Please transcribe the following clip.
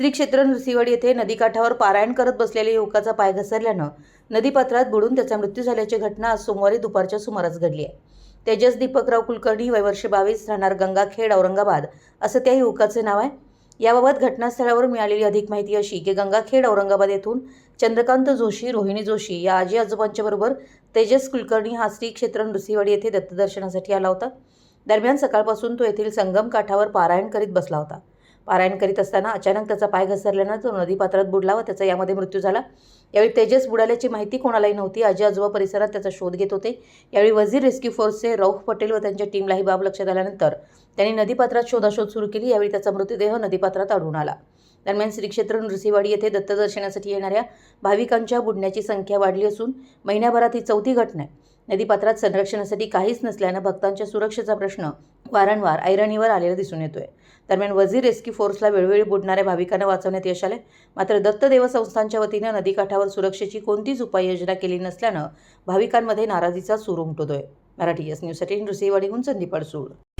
श्री क्षेत्र नृसिंहवाडी येथे नदीकाठावर पारायण करत बसलेल्या युवकाचा पाय घसरल्यानं नदीपात्रात बुडून त्याचा मृत्यू झाल्याची घटना आज सोमवारी दुपारच्या सुमारास घडली आहे. तेजस दीपकराव कुलकर्णी वय वर्ष बावीस राहणार गंगाखेड औरंगाबाद असं त्या युवकाचे नाव आहे. याबाबत घटनास्थळावर मिळालेली अधिक माहिती अशी की गंगाखेड औरंगाबाद येथून चंद्रकांत जोशी रोहिणी जोशी या आजी आजोबांच्याबरोबर तेजस कुलकर्णी हा श्री क्षेत्र नृसिंहवाडी येथे दत्तदर्शनासाठी आला होता. दरम्यान सकाळपासून तो येथील संगम काठावर पारायण करीत बसला होता. पारायण करीत असताना अचानक त्याचा पाय घसरल्यानं तो नदीपात्रात बुडला व त्याचा यामध्ये मृत्यू झाला. यावेळी तेजस बुडाल्याची माहिती कोणालाही नव्हती. आजी आजोबा परिसरात त्याचा शोध घेत होते. यावेळी वझीर रेस्क्यू फोर्सचे रौफ पटेल व त्यांच्या टीमला ही बाब लक्षात आल्यानंतर त्यांनी नदीपात्रात शोधाशोध सुरू केली. यावेळी त्याचा मृतदेह नदीपात्रात आढळून आला. दरम्यान श्रीक्षेत्र नृसिंहवाडी येथे दत्तदर्शनासाठी येणाऱ्या भाविकांच्या बुडण्याची संख्या वाढली असून महिन्याभरात ही चौथी घटना आहे. नदीपात्रात संरक्षणासाठी काहीच नसल्यानं भक्तांच्या सुरक्षेचा प्रश्न वारंवार ऐरणीवर आलेला दिसून येतोय. दरम्यान वझीर रेस्क्यू फोर्सला वेळोवेळी बुडणाऱ्या भाविकांना वाचवण्यात यश आले मात्र दत्तदेव संस्थांच्या वतीनं नदीकाठावर सुरक्षेची कोणतीच उपाययोजना केली नसल्यानं भाविकांमध्ये नाराजीचा सूर उमटतोय. मराठी एस न्यूजसाठी नृसिंहवाडीहून संदीप अडसूळ.